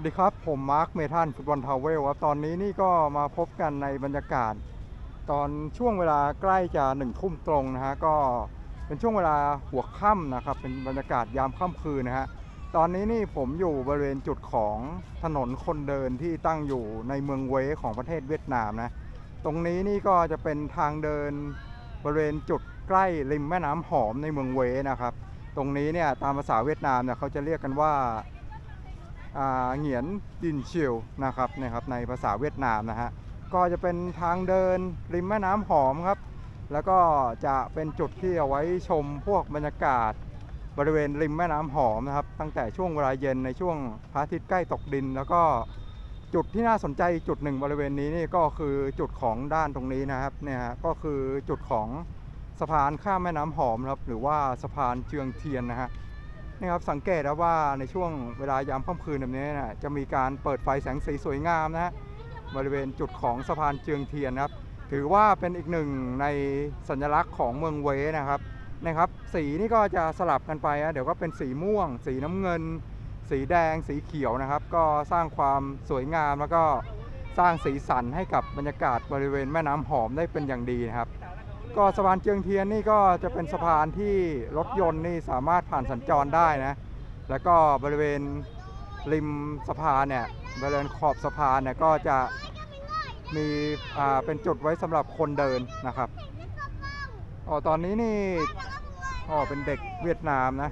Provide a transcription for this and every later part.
วัสดีครับผมมาร์คเมทันฟุตบอลทาวเวลครับตอนนี้นี่ก็มาพบกันในบรรยากาศ ตอนช่วงเวลาใกล้จะหนึ่งทุ่มตรงนะฮะก็เป็นช่วงเวลาหัวค่ำนะครับเป็นบรรยากาศยามค่ำคืนนะฮะตอนนี้นี่ผมอยู่บริเวณจุดของถนนคนเดินที่ตั้งอยู่ในเมืองเวของประเทศเวียดนามนะตรงนี้นี่ก็จะเป็นทางเดินบริเวณจุดใกล้ริมแม่น้ำหอมในเมืองเวนะครับ ตรงนี้เนี่ยตามภาษาเวียดนามเนี่ยเขาจะเรียกกันว่าอ่า เหงียนดินชิวนะครับนะครับในภาษาเวียดนามนะฮะก็จะเป็นทางเดินริมแม่น้ำหอมครับ แล้วก็จะเป็นจุดที่เอาไว้ชมพวกบรรยากาศบริเวณริมแม่น้ำหอมนะครับ ตั้งแต่ช่วงเวลาเย็นในช่วงพระอาทิตย์ใกล้ตกดิน แล้วก็จุดที่น่าสนใจจุดหนึ่งบริเวณนี้นี่ก็คือจุดของด้านตรงนี้นะครับเนี่ยฮะก็คือจุดของสะพานข้ามแม่น้ำหอมครับ หรือว่าสะพานเชืองเทียนนะฮะ นี่ครับสังเกตนะว่าในช่วงเวลายามค่ำคืนแบบนี้นะจะมีการเปิดไฟแสงสีสวยงามนะฮะบริเวณจุดของสะพานเจืองเทียนนะครับ ถือว่าเป็นอีกหนึ่งในสัญลักษณ์ของเมืองเวนะครับนะครับ สีนี่ก็จะสลับกันไปนะเดี๋ยวก็เป็นสีม่วง สีน้ำเงิน สีแดง สีเขียวนะครับ ก็สร้างความสวยงามแล้วก็สร้างสีสันให้กับบรรยากาศบริเวณแม่น้ำหอมได้เป็นอย่างดีนะครับ ก็สะพานเจืองเทียนนี่ก็จะเป็นสะพานที่รถยนต์นี่สามารถผ่านสัญจรได้นะ แล้วก็บริเวณริมสะพานเนี่ยบริเวณขอบสะพานเนี่ยก็จะมีอ่าเป็นจุดไว้สำหรับคนเดินนะครับอ๋อตอนนี้นี่อ๋อเป็นเด็กเวียดนามนะ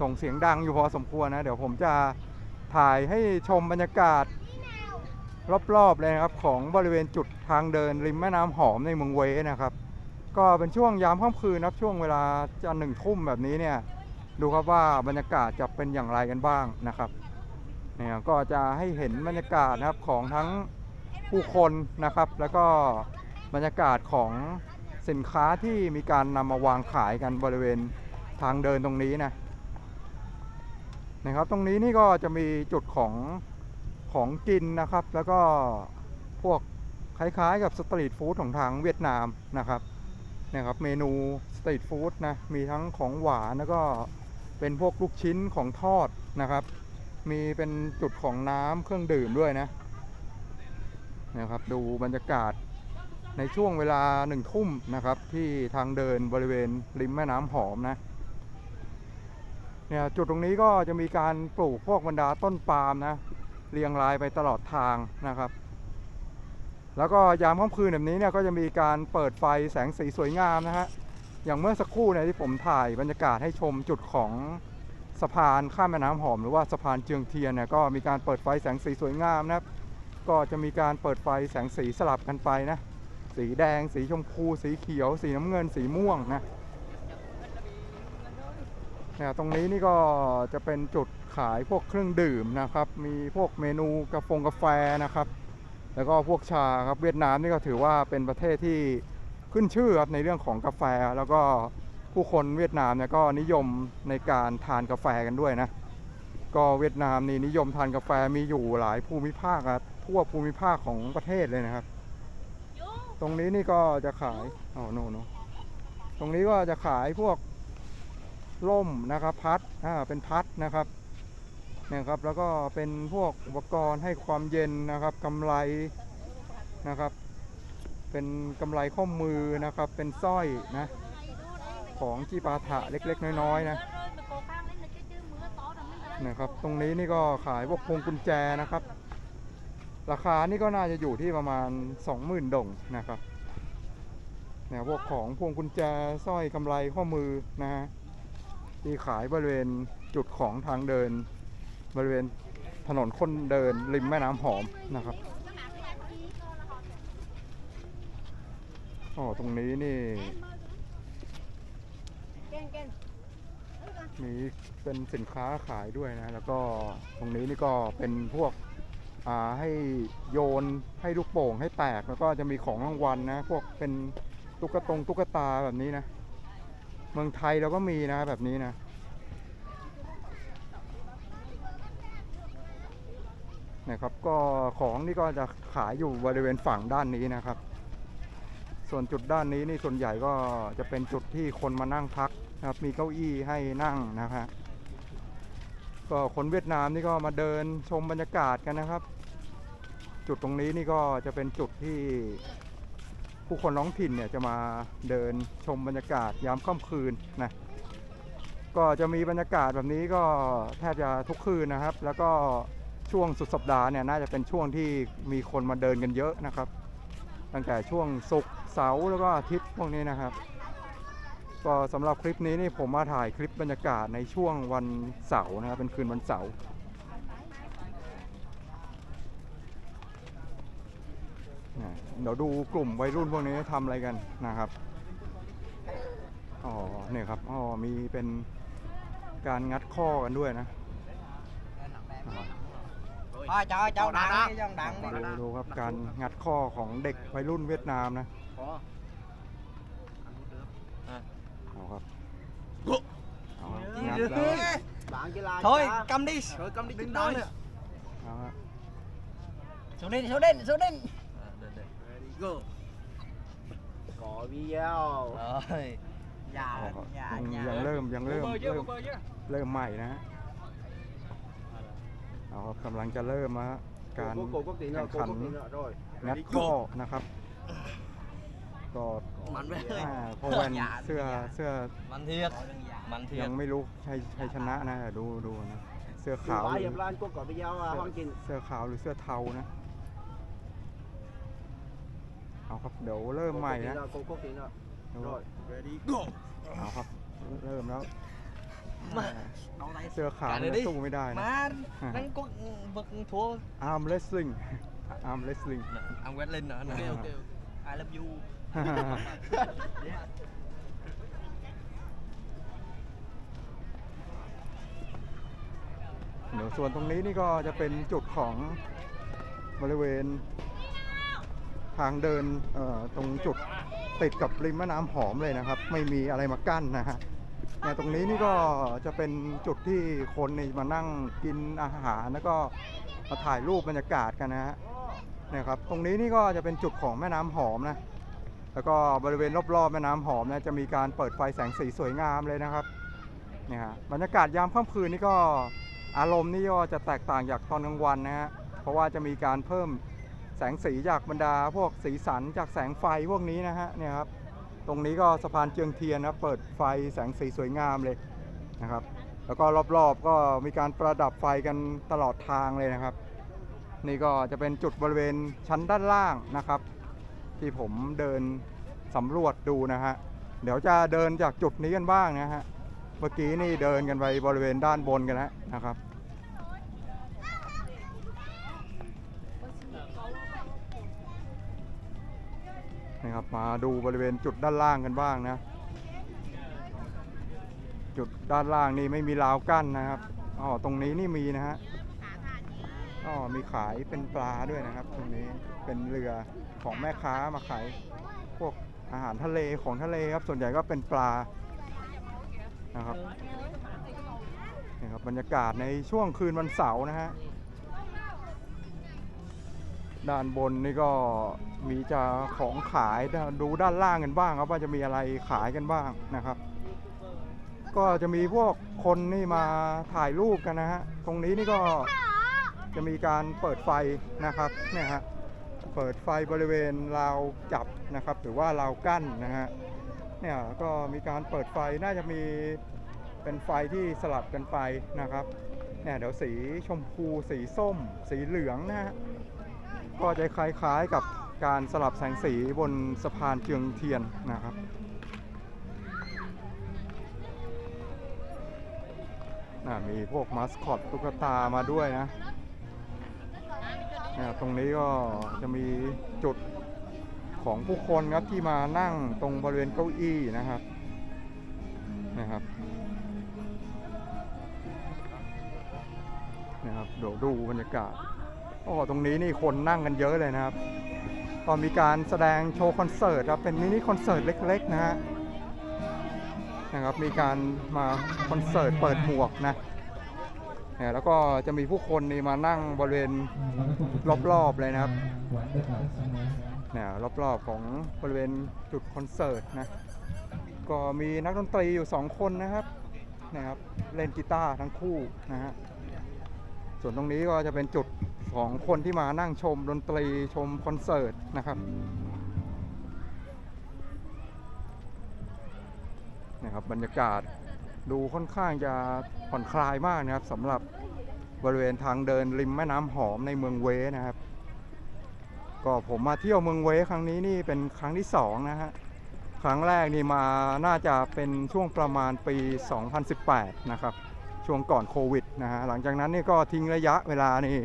ส่งเสียงดังอยู่พอสมควรนะ เดี๋ยวผมจะถ่ายให้ชมบรรยากาศรอบๆเลยนะครับของบริเวณจุดทางเดินริมแม่น้ำหอมในเมืองเวนะครับ ก็เป็นช่วงยามค่ำคืนนะครับช่วงเวลาจะหนึ่งทุ่มแบบนี้เนี่ยดูครับว่าบรรยากาศจะเป็นอย่างไรกันบ้างนะครับเนี่ยก็จะให้เห็นบรรยากาศนะครับของทั้งผู้คนนะครับ แล้วก็บรรยากาศของสินค้าที่มีการนำมาวางขายกันบริเวณทางเดินตรงนี้นะนะครับ ตรงนี้นี่ก็จะมีจุดของของกินนะครับ แล้วก็พวกคล้ายๆกับสตรีทฟู้ดของทางเวียดนามนะครับ นะครับเมนูสตรีทฟู้ดนะมีทั้งของหวานแล้วก็เป็นพวกลูกชิ้นของทอดนะครับ มีเป็นจุดของน้ำเครื่องดื่มด้วยนะนะครับดูบรรยากาศในช่วงเวลาหนึ่งทุ่มนะครับ ที่ทางเดินบริเวณริมแม่น้ำหอมนะเนี่ยจุดตรงนี้ก็จะมีการปลูกพวกบรรดาต้นปาล์มนะเรียงรายไปตลอดทางนะครับ แล้วก็ยามค่ำคืนแบบนี้เนี่ยก็จะมีการเปิดไฟแสงสีสวยงามนะฮะ อย่างเมื่อสักครู่เนี่ยที่ผมถ่ายบรรยากาศให้ชมจุดของสะพานข้ามแม่น้ำหอมหรือว่าสะพานเจืองเทียนเนี่ยก็มีการเปิดไฟแสงสีสวยงามนะครับ ก็จะมีการเปิดไฟแสงสีสลับกันไปนะ สีแดง สีชมพู สีเขียว สีน้ำเงิน สีม่วงนะเนี่ยตรงนี้นี่ก็จะเป็นจุดขายพวกเครื่องดื่มนะครับ มีพวกเมนูกาแฟกาแฟนะครับ แล้วก็พวกชาครับเวียดนามนี่ก็ถือว่าเป็นประเทศที่ขึ้นชื่อครับในเรื่องของกาแฟ แล้วก็ผู้คนเวียดนามเนี่ยก็นิยมในการทานกาแฟกันด้วยนะก็เวียดนามนี่นิยมทานกาแฟมีอยู่หลายภูมิภาคครับทั่วภูมิภาคของประเทศเลยนะครับ ตรงนี้นี่ก็จะขายอ๋อโนโนตรงนี้ก็จะขายพวกล่มนะครับพัดอ่าเป็นพัดนะครับ นี่ยครับแล้วก็เป็นพวกอุปกรณ์ให้ความเย็นนะครับกำไรนะครับ เป็นกำไรข้อมือนะครับ เป็นสร้อยนะของจีปาถะเล็กๆ น้อยๆนะนะครับตรงนี้นี่ก็ขายพวกพวงกุญแจนะครับ ราคานี่ก็น่าจะอยู่ที่ประมาณ 20,000ดงนะครับเนี่ยพวกของพวงกุญแจสร้อยกำไรข้อมือนะฮะที่ขายบริเวณจุดของทางเดิน บริเวณถนนคนเดินริมแม่น้ำหอมนะครับอ๋อตรงนี้นี่ มีเป็นสินค้าขายด้วยนะ แล้วก็ตรงนี้นี่ก็เป็นพวกอ่าให้โยนให้ลูกโป่งให้แตกแล้วก็จะมีของรางวัลนะ พวกเป็นตุ๊กตงตุ๊กตาแบบนี้นะ เมืองไทยเราก็มีนะแบบนี้นะ นะครับก็ของนี่ก็จะขายอยู่บริเวณฝั่งด้านนี้นะครับ ส่วนจุดด้านนี้นี่ส่วนใหญ่ก็จะเป็นจุดที่คนมานั่งพักนะครับมีเก้าอี้ให้นั่งนะฮะก็คนเวียดนามนี่ก็มาเดินชมบรรยากาศกันนะครับ จุดตรงนี้นี่ก็จะเป็นจุดที่ผู้คนท้องถิ่นเนี่ยจะมาเดินชมบรรยากาศยามค่ำคืนนะก็จะมีบรรยากาศแบบนี้ก็แทบจะทุกคืนนะครับ แล้วก็ ช่วงสุดสัปดาห์เนี่ยน่าจะเป็นช่วงที่มีคนมาเดินกันเยอะนะครับ ตั้งแต่ช่วงศุกร์เสาร์แล้วก็อาทิตย์พวกนี้นะครับ ก็สำหรับคลิปนี้นี่ผมมาถ่ายคลิปบรรยากาศในช่วงวันเสาร์นะครับเป็นคืนวันเสาร์เดี๋ยวดูกลุ่มวัยรุ่นพวกนี้ทำอะไรกันนะครับอ๋อเนี่ยครับอ๋อมีเป็นการงัดข้อกันด้วยนะ Thôi trời cháu đặng đi cháu đặng ดู đi ดูครับการงัดข้อของเด็กวัยรุ่นเวียดนามนะเอาครับเอาครับงัดแล้ว bạn chỉ là Thôi cầm đi rồi cầm đi Đừng chính nói đôi nữa. เอาครับ Xuống đi xuống đi xuống đi ready go có video Rồi Dạ เอาครับ dạ ยัง dạ ยังเริ่มยังเริ่มเริ่มเริ่มใหม่นะฮะ เอาครับกำลังจะเริ่มนะฮะการ cô cô có tiền rồi แข่ง cô ขัน có tiền rồi rồi งัดข้อนะครับ ก็ Mạnh với อ่าเพราะแว่นเสื้อเสื้อ Mạnh thiệt Mạnh ยั thiệt งไม่รู้ใครใครชนะนะดูดูนะ เสื้อ Chị ขาวห bãi รือ hiệp lan cô có video à, hoàn chỉnh เสื้อขาวหรือเสื้อเทานะ เอาครับเดี๋ยวเริ่ม Cô ให có ม่ tiền นะ rồi, cô có tiền rồi ดู rồi ready go เอาครับเริ่มแล้ว Mà อ่าเสื้อขาว Cả เนี่ này ย đi สู้ไม่ได้นะ Mà Đánh có vật thua อาร์มเลสลิงอาร์มเลสลิง Nè, Ông quét lên nữa nè Ok, ok, I love you เดี๋ยวส่วนตรงนี้นี่ก็จะเป็นจุดของบริเวณ ทางเดินเอ่อตรงจุดติดกับริมแม่น้ำหอมเลยนะครับ ไม่มีอะไรมากั้นนะฮะ เนี่ยตรงนี้นี่ก็จะเป็นจุดที่คนนี่มานั่งกินอาหารแล้วก็มาถ่ายรูปบรรยากาศกันนะฮะเนี่ยครับตรงนี้นี่ก็จะเป็นจุดของแม่น้ำหอมนะแล้วก็บริเวณรอบๆแม่น้ำหอมนะจะมีการเปิดไฟแสงสีสวยงามเลยนะครับเนี่ยฮะบรรยากาศยามค่ำคืนนี่ก็อารมณ์นี่ก็จะแตกต่างจากตอนกลางวันนะฮะเพราะว่าจะมีการเพิ่มแสงสีจากบรรดาพวกสีสันจากแสงไฟพวกนี้นะฮะเนี่ยครับ ตรงนี้ก็สะพานเจืองเทียนนะเปิดไฟแสงสีสวยงามเลยนะครับ แล้วก็รอบๆก็มีการประดับไฟกันตลอดทางเลยนะครับ นี่ก็จะเป็นจุดบริเวณชั้นด้านล่างนะครับ ที่ผมเดินสำรวจดูนะฮะเดี๋ยวจะเดินจากจุดนี้กันบ้างนะฮะเมื่อกี้นี่เดินกันไปบริเวณด้านบนกันแล้วนะครับ นะครับมาดูบริเวณจุดด้านล่างกันบ้างนะ จุดด้านล่างนี่ไม่มีราวกั้นนะครับอ๋อตรงนี้นี่มีนะฮะอ๋อมีขายเป็นปลาด้วยนะครับ ตรงนี้เป็นเรือของแม่ค้ามาขายพวกอาหารทะเลของทะเลครับส่วนใหญ่ก็เป็นปลานะครับนี่ครับบรรยากาศในช่วงคืนวันเสาร์นะฮะ ด้านบนนี่ก็มีจะของขายดูด้านล่างกันบ้างครับว่าจะมีอะไรขายกันบ้างนะครับ ก็จะมีพวกคนนี่มาถ่ายรูปกันนะฮะตรงนี้นี่ก็จะมีการเปิดไฟนะครับเนี่ยฮะเปิดไฟบริเวณราวจับนะครับ หรือว่าราวกั้นนะฮะเนี่ยก็มีการเปิดไฟน่าจะมีเป็นไฟที่สลับกันไปนะครับเนี่ยเดี๋ยวสีชมพูสีส้ม สีเหลืองนะฮะ ก็จะคล้ายๆกับการสลับแสงสีบนสะพานเชียงเทียนนะครับน่ะมีพวกมาสคอตตุ๊กตามาด้วยนะนี่ยตรงนี้ก็จะมีจุดของผู้คนครับที่มานั่งตรงบริเวณเก้าอี้นะครับนะครับนะครับเดี๋ยวดูบรรยากาศ โอ้ตรงนี้นี่คนนั่งกันเยอะเลยนะครับตอนมีการแสดงโชว์คอนเสิร์ตครับเป็นมินิคอนเสิร์ตเล็ก ๆ นะฮะนะครับมีการมาคอนเสิร์ตเปิดหมวกนะเนี่ยแล้วก็จะมีผู้คนนี่มานั่งบริเวณรอบๆเลยนะครับเนี่ยรอบๆของบริเวณจุดคอนเสิร์ตนะก็มีนักดนตรีอยู่สองคนนะครับนะครับเล่นกีตาร์ทั้งคู่นะฮะส่วนตรงนี้ก็จะเป็นจุด ของคนที่มานั่งชมดนตรีชมคอนเสิร์ตนะครับนะครับบรรยากาศดูค่อนข้างจะผ่อนคลายมากนะครับสำหรับบริเวณทางเดินริมแม่น้ำหอมในเมืองเวนะครับ ก็ผมมาเที่ยวเมืองเวครั้งนี้นี่เป็นครั้งที่สองนะฮะครั้งแรกนี่มาน่าจะเป็นช่วงประมาณปี 2018 นะครับ ช่วงก่อนโควิดนะฮะหลังจากนั้นนี่ก็ทิ้งระยะเวลานี่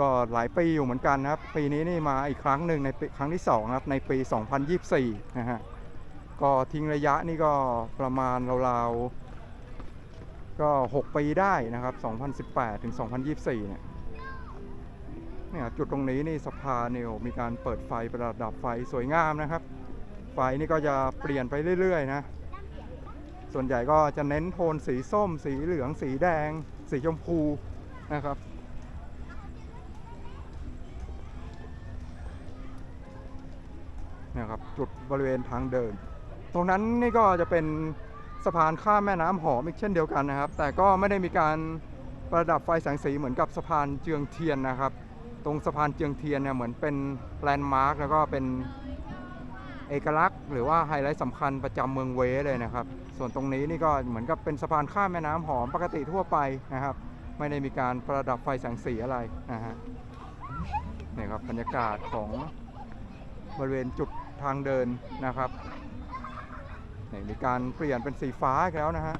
ก็หลายปีอยู่เหมือนกันนะครับ ปีนี้นี่มาอีกครั้งหนึ่งในครั้งที่สองนะครับในปี 2024 นะฮะ ก็ทิ้งระยะนี่ก็ประมาณราวๆก็ 6 ปีได้นะครับ 2018 ถึง 2024 เนี่ยเนี่ยจุดตรงนี้นี่สะพานเนี่ยมีการเปิดไฟประดับไฟสวยงามนะครับ ไฟนี่ก็จะเปลี่ยนไปเรื่อยๆนะ ส่วนใหญ่ก็จะเน้นโทนสีส้ม สีเหลือง สีแดง สีชมพูนะครับ นะครับ จุดบริเวณทางเดิน ตรงนั้นนี่ก็จะเป็นสะพานข้ามแม่น้ำหอมอีกเช่นเดียวกันนะครับ แต่ก็ไม่ได้มีการประดับไฟแสงสีเหมือนกับสะพานเจืองเทียนนะครับ ตรงสะพานเจืองเทียนเนี่ยเหมือนเป็นแลนด์มาร์กแล้วก็เป็นเอกลักษณ์ หรือว่าไฮไลท์สำคัญประจำเมืองเวเลยนะครับ ส่วนตรงนี้นี่ก็เหมือนกับเป็นสะพานข้ามแม่น้ำหอมปกติทั่วไปนะครับ ไม่ได้มีการประดับไฟแสงสีอะไรนะฮะนี่ครับบรรยากาศของบริเวณจุด ทางเดินนะครับนี่มีการเปลี่ยนเป็นสีฟ้าอีกแล้วนะฮะ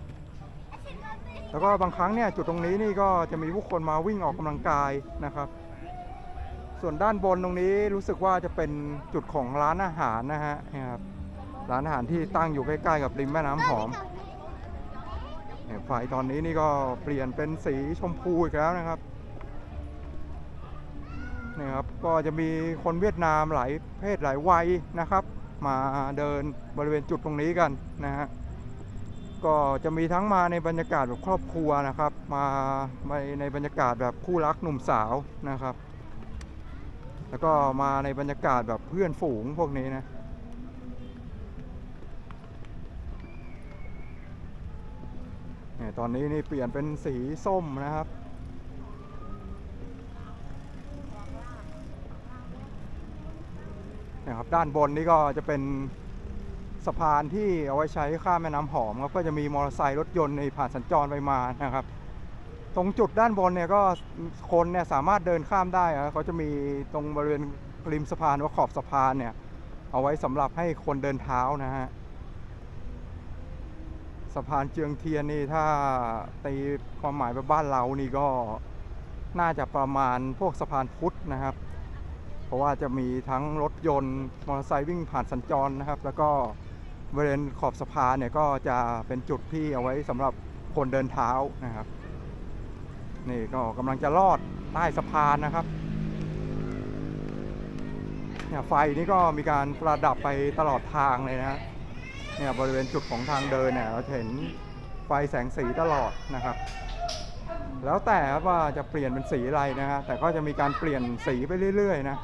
แล้วก็บางครั้งเนี่ยจุดตรงนี้นี่ก็จะมีผู้คนมาวิ่งออกกำลังกายนะครับ ส่วนด้านบนตรงนี้รู้สึกว่าจะเป็นจุดของร้านอาหารนะฮะนี่ครับร้านอาหารที่ตั้งอยู่ใกล้ๆกับริมแม่น้ำหอมไฟตอนนี้นี่ก็เปลี่ยนเป็นสีชมพูอีกแล้วนะครับ นี่ครับก็จะมีคนเวียดนามหลายเพศหลายวัยนะครับ มาเดินบริเวณจุดตรงนี้กันนะฮะก็จะมีทั้งมาในบรรยากาศแบบครอบครัวนะครับ มาในบรรยากาศแบบคู่รักหนุ่มสาวนะครับ แล้วก็มาในบรรยากาศแบบเพื่อนฝูงพวกนี้นะเนี่ยตอนนี้นี่เปลี่ยนเป็นสีส้มนะครับ นะครับ ด้านบนนี่ก็จะเป็นสะพานที่เอาไว้ใช้ข้ามแม่น้ำหอมครับก็จะมีมอเตอร์ไซค์รถยนต์ในผ่านสัญจรไปมานะครับ ตรงจุดด้านบนเนี่ยก็คนเนี่ยสามารถเดินข้ามได้อะเขาจะมีตรงบริเวณริมสะพานว่าขอบสะพานเนี่ย เอาไว้สำหรับให้คนเดินเท้านะฮะสะพานเจืองเทียนนี่ถ้าตีความหมายแบบบ้านเรานี่ก็น่าจะประมาณพวกสะพานพุทธนะครับ เพราะว่าจะมีทั้งรถยนต์มอเตอร์ไซค์วิ่งผ่านสัญจรนะครับ แล้วก็บริเวณขอบสะพานเนี่ยก็จะเป็นจุดที่เอาไว้สำหรับคนเดินเท้านะครับ นี่ก็กำลังจะลอดใต้สะพานนะครับเนี่ยไฟนี่ก็มีการประดับไปตลอดทางเลยนะเนี่ยบริเวณจุดของทางเดินเนี่ยเราเห็นไฟแสงสีตลอดนะครับ แล้วแต่ว่าจะเปลี่ยนเป็นสีอะไรนะฮะแต่ก็จะมีการเปลี่ยนสีไปเรื่อยๆนะ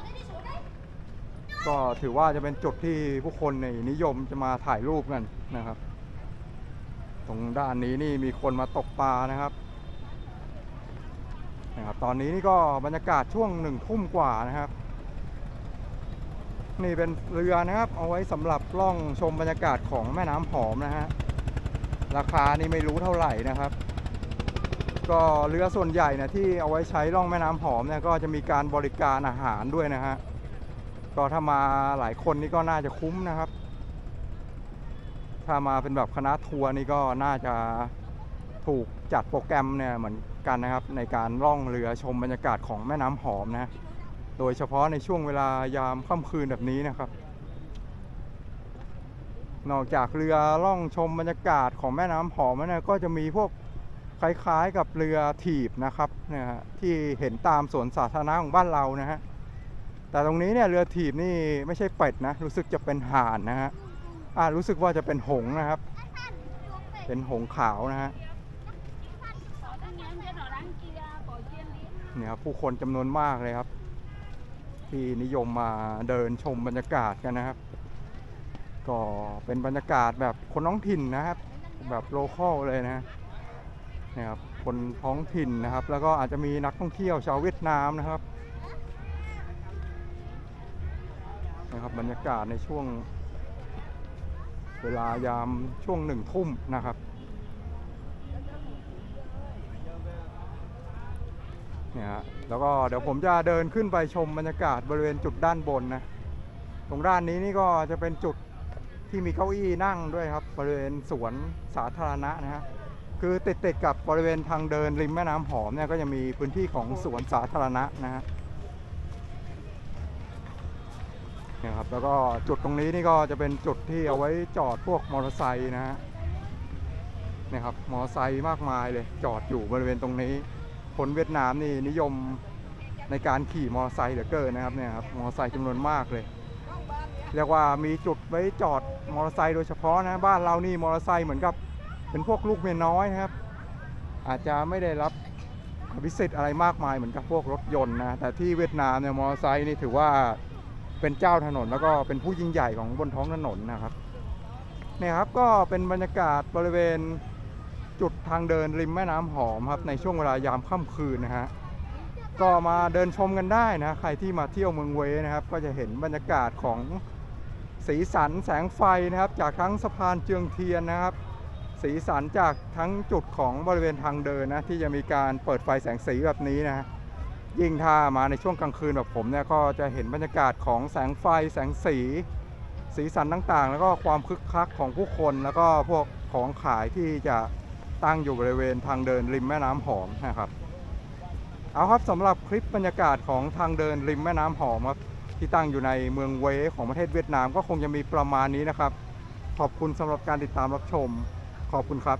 ก็ถือว่าจะเป็นจุดที่ผู้คนในนิยมจะมาถ่ายรูปกันนะครับ ตรงด้านนี้นี่มีคนมาตกปลานะครับนะครับ ตอนนี้นี่ก็บรรยากาศช่วงหนึ่งทุ่มกว่านะครับ นี่เป็นเรือนะครับ เอาไว้สำหรับล่องชมบรรยากาศของแม่น้ำหอมนะฮะราคานี่ไม่รู้เท่าไหร่นะครับ ก็เรือส่วนใหญ่นะที่เอาไว้ใช้ล่องแม่น้ำหอมเนี่ยก็จะมีการบริการอาหารด้วยนะฮะ ก็ถ้ามาหลายคนนี่ก็น่าจะคุ้มนะครับ ถ้ามาเป็นแบบคณะทัวร์นี่ก็น่าจะถูกจัดโปรแกรมเนี่ยเหมือนกันนะครับ ในการล่องเรือชมบรรยากาศของแม่น้ำหอมนะ โดยเฉพาะในช่วงเวลายามค่ำคืนแบบนี้นะครับ นอกจากเรือล่องชมบรรยากาศของแม่น้ำหอมแล้วนี่ยก็จะมีพวกคล้ายๆกับเรือถีบนะครับนี่ยฮะที่เห็นตามสวนสาธารณะของบ้านเรานะฮะ แต่ตรงนี้เนี่ยเรือถีบนี่ไม่ใช่เป็ดนะ รู้สึกจะเป็นห่านนะฮะอ่ารู้สึกว่าจะเป็นหงนะครับ เป็นหงขาวนะฮะเนี่ยครับผู้คนจำนวนมากเลยครับ ที่นิยมมาเดินชมบรรยากาศกันนะครับ ก็เป็นบรรยากาศแบบคนน้องถิ่นนะครับ แบบโลคอลเลยนะนะครับคนท้องถิ่นนะครับ แล้วก็อาจจะมีนักท่องเที่ยวชาวเวียดนามนะครับ นะครับบรรยากาศในช่วง เวลายามช่วงหนึ่งทุ่มนะครับเนี่ยฮะแล้วก็เดี๋ยวผมจะเดินขึ้นไปชมบรรยากาศบริเวณจุดด้านบนนะ ตรงด้านนี้นี่ก็จะเป็นจุดที่มีเก้าอี้นั่งด้วยครับ บริเวณสวนสาธารณะนะฮะคือติดติดๆกับบริเวณทางเดินริมแม่น้ำหอมเนี่ยก็จะมีพื้นที่ของสวนสาธารณะนะฮะ เนี่ยครับแล้วก็จุดตรงนี้นี่ก็จะเป็นจุดที่เอาไว้จอดพวกมอเตอร์ไซค์นะฮะเนี่ยครับมอเตอร์ไซค์มากมายเลยจอดอยู่บริเวณตรงนี้ คนเวียดนามนี่นิยมในการขี่มอเตอร์ไซค์เหลือเกินนะครับเนี่ยครับมอเตอร์ไซค์จำนวนมากเลยเรียกว่ามีจุดไว้จอดมอเตอร์ไซค์โดยเฉพาะนะบ้านเรานี่มอเตอร์ไซค์เหมือนกับเป็นพวกลูกเมียน้อยนะครับ อาจจะไม่ได้รับอภิสิทธ์อะไรมากมายเหมือนกับพวกรถยนต์นะแต่ที่เวียดนามเนี่ยมอเตอร์ไซค์นี่ถือว่า เป็นเจ้าถนนแล้วก็เป็นผู้ยิ่งใหญ่ของบนท้องถนนนะครับเนี่ยครับก็เป็นบรรยากาศบริเวณจุดทางเดินริมแม่น้ำหอมครับในช่วงเวลายามค่ำคืนนะฮะก็มาเดินชมกันได้นะใครที่มาเที่ยวเมืองเวนะครับ ก็จะเห็นบรรยากาศของสีสันแสงไฟนะครับ จากทั้งสะพานเจืองเทียนนะครับ สีสันจากทั้งจุดของบริเวณทางเดินนะที่จะมีการเปิดไฟแสงสีแบบนี้นะฮะ ยิ่งถ้ามาในช่วงกลางคืนแบบผมเนี่ยก็จะเห็นบรรยากาศของแสงไฟแสงสี สีสันต่างๆ แล้วก็ความคึกคักของผู้คนแล้วก็พวกของขายที่จะตั้งอยู่บริเวณทางเดินริมแม่น้ำหอมนะครับ เอาครับสำหรับคลิปบรรยากาศของทางเดินริมแม่น้ำหอมครับที่ตั้งอยู่ในเมืองเวของประเทศเวียดนามก็คงจะมีประมาณนี้นะครับ ขอบคุณสำหรับการติดตามรับชม ขอบคุณครับ